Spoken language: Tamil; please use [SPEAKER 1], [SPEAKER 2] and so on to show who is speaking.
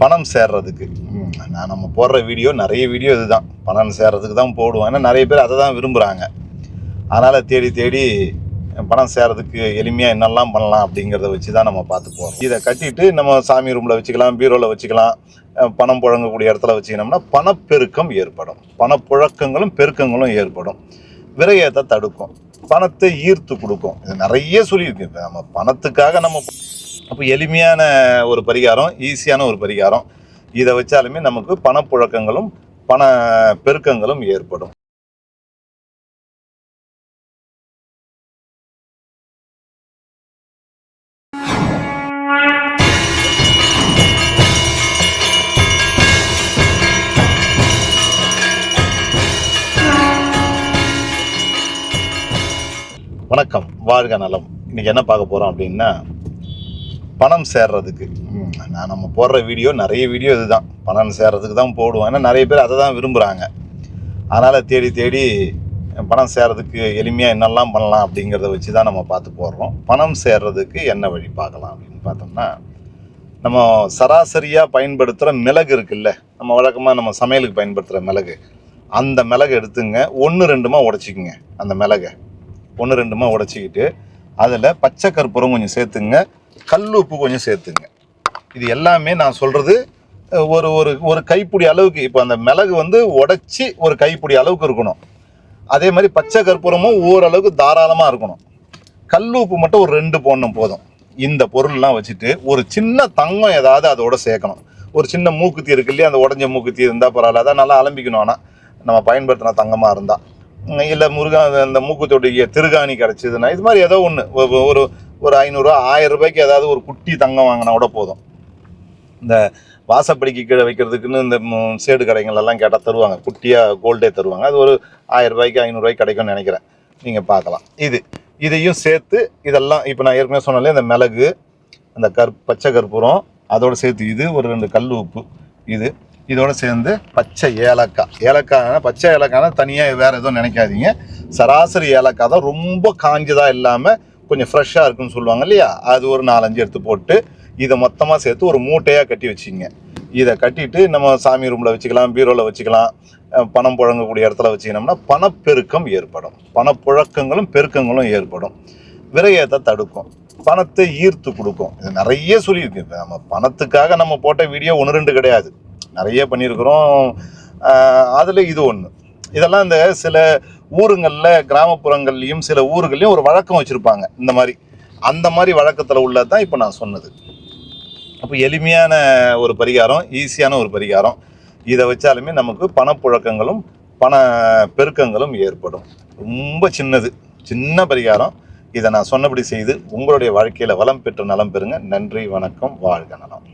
[SPEAKER 1] பணம் சேர்றதுக்கு. நான் நம்ம போடுற வீடியோ நிறைய வீடியோ இதுதான். பணம் சேர்றதுக்கு தான் போடுவோம் ஏன்னா நிறைய பேர் அதை தான் விரும்புகிறாங்க அதனால் தேடி தேடி பணம் சேர்றதுக்கு எளிமையாக என்னெல்லாம் பண்ணலாம் அப்படிங்கிறத வச்சு தான் நம்ம பார்த்து போகிறோம் இதை கட்டிட்டு நம்ம சாமி ரூமில் வச்சுக்கலாம் பீரோவில் வச்சுக்கலாம் பணம் புழங்கக்கூடிய இடத்துல வச்சுக்கினோம்னா பணப்பெருக்கம் ஏற்படும். பணப்புழக்கங்களும் பெருக்கங்களும் ஏற்படும். விரயத்தை தடுக்கும். பணத்தை ஈர்த்து கொடுக்கும். இது நிறைய சொல்லியிருக்கு இப்போ நம்ம பணத்துக்காக நம்ம அப்போ எளிமையான ஒரு பரிகாரம் ஈஸியான ஒரு பரிகாரம். இதை வச்சாலுமே நமக்கு பணப்புழக்கங்களும் பண பெருக்கங்களும் ஏற்படும். வணக்கம். வாழ்க நலம். இன்னைக்கு என்ன பார்க்க போகிறோம் அப்படின்னா பணம் சேர்றதுக்கு. நான் நம்ம போடுற வீடியோ நிறைய வீடியோ இதுதான். பணம் சேர்றதுக்கு தான் போடுவோம் ஏன்னா நிறைய பேர் அதை தான் விரும்புகிறாங்க அதனால் தேடி தேடி பணம் சேர்றதுக்கு எளிமையாக என்னெல்லாம் பண்ணலாம் அப்படிங்கிறத வச்சு தான் நம்ம பார்த்து போடுறோம். பணம் சேர்றதுக்கு என்ன வழி பார்க்கலாம் அப்படின்னு பார்த்தோம்னா நம்ம சராசரியாக பயன்படுத்துகிற மிளகு இருக்குல்ல நம்ம வழக்கமாக நம்ம சமையலுக்கு பயன்படுத்துகிற மிளகு. அந்த மிளகு எடுத்துங்க. ஒன்று ரெண்டுமா உடச்சிக்குங்க அந்த மிளகை. ஒன்று ரெண்டுமா உடச்சிக்கிட்டு அதில் பச்சை கற்பூரம் கொஞ்சம் சேர்த்துங்க. கல் உப்பு கொஞ்சம் சேர்த்துங்க. இது எல்லாமே நான் சொல்கிறது ஒரு ஒரு ஒரு கைப்பிடி அளவுக்கு இப்போ அந்த மிளகு வந்து உடச்சி ஒரு கைப்பிடி அளவுக்கு இருக்கணும். அதே மாதிரி பச்சை கற்பூரமும் ஓரளவுக்கு தாராளமாக இருக்கணும். கல் உப்பு மட்டும் ஒரு ரெண்டு போடணும் போதும். இந்த பொருள்லாம் வச்சுட்டு ஒரு சின்ன தங்கம் ஏதாவது அதோட சேர்க்கணும். ஒரு சின்ன மூக்குத்தி இருக்கு இல்லையா அந்த உடஞ்ச மூக்குத்தி இருந்தால் பரவாயில்ல. அதான் நல்லா அலம்பிக்கணும். ஆனால் நம்ம பயன்படுத்தின தங்கமாக இருந்தால் இல்லை முருகன் அந்த மூக்குத்தோடைய திருகாணி கிடச்சிதுன்னா இது மாதிரி ஏதோ ஒன்று ஒரு ஒரு ஐநூறுரூவா ஆயிரம் ரூபாய்க்கு ஏதாவது ஒரு குட்டி தங்கம் வாங்கினா கூட போதும். இந்த வாசப்படிக்கு கீழே வைக்கிறதுக்குன்னு இந்த சேடு கடைகள் எல்லாம் கேட்டால் தருவாங்க. குட்டியாக கோல்டே தருவாங்க. அது ஒரு ஆயிரம் ரூபாய்க்கு ஐநூறுரூவாய்க்கு கிடைக்கும்னு நினைக்கிறேன். நீங்கள் பார்க்கலாம். இது இதையும் சேர்த்து இதெல்லாம் இப்போ நான் ஏற்கனவே சொன்னாலே இந்த மிளகு அந்த கற் பச்சை கற்பூரம் அதோடு சேர்த்து இது ஒரு ரெண்டு கல் உப்பு இது இதோடு சேர்ந்து பச்சை ஏலக்காய். ஏலக்காய் பச்சை ஏலக்காய்னா தனியாக வேறு எதுவும் நினைக்காதீங்க. சராசரி ஏலக்காய் தான் ரொம்ப காஞ்சதாக இல்லாமல் கொஞ்சம் ஃப்ரெஷ்ஷாக இருக்குன்னு சொல்லுவாங்க இல்லையா? அது ஒரு நாலஞ்சு எடுத்து போட்டு இதை மொத்தமாக சேர்த்து ஒரு மூட்டையாக கட்டி வச்சிங்க இதை கட்டிட்டு நம்ம சாமி ரூமில் வச்சுக்கலாம் பீரோவில் வச்சுக்கலாம் பணம் புழங்கக்கூடிய இடத்துல வச்சுக்கினோம்னா பணப்பெருக்கம் ஏற்படும். பணப்புழக்கங்களும் பெருக்கங்களும் ஏற்படும். விரயத்தை தடுக்கும். பணத்தை ஈர்த்து கொடுக்கும். இது நிறைய சொல்லியிருக்கு. இப்போ நம்ம பணத்துக்காக நம்ம போட்ட வீடியோ ஒன்று ரெண்டு கிடையாது. நிறைய பண்ணியிருக்கிறோம். அதில் இது ஒன்று இதெல்லாம் இந்த சில ஊருங்களில் கிராமப்புறங்கள்லையும் சில ஊர்கள்லையும் ஒரு வழக்கம் வச்சுருப்பாங்க. இந்த மாதிரி. அந்த மாதிரி வழக்கத்தில் உள்ளது தான் இப்போ நான் சொன்னது. அப்போ எளிமையான ஒரு பரிகாரம் ஈஸியான ஒரு பரிகாரம். இதை வச்சாலுமே நமக்கு பணப்புழக்கங்களும் பண பெருக்கங்களும் ஏற்படும். ரொம்ப சின்னது. சின்ன பரிகாரம். இதை நான் சொன்னபடி செய்து உங்களுடைய வாழ்க்கையில் வளம் பெற்று நலம் பெறுங்க. நன்றி வணக்கம் வாழ்க நலம்.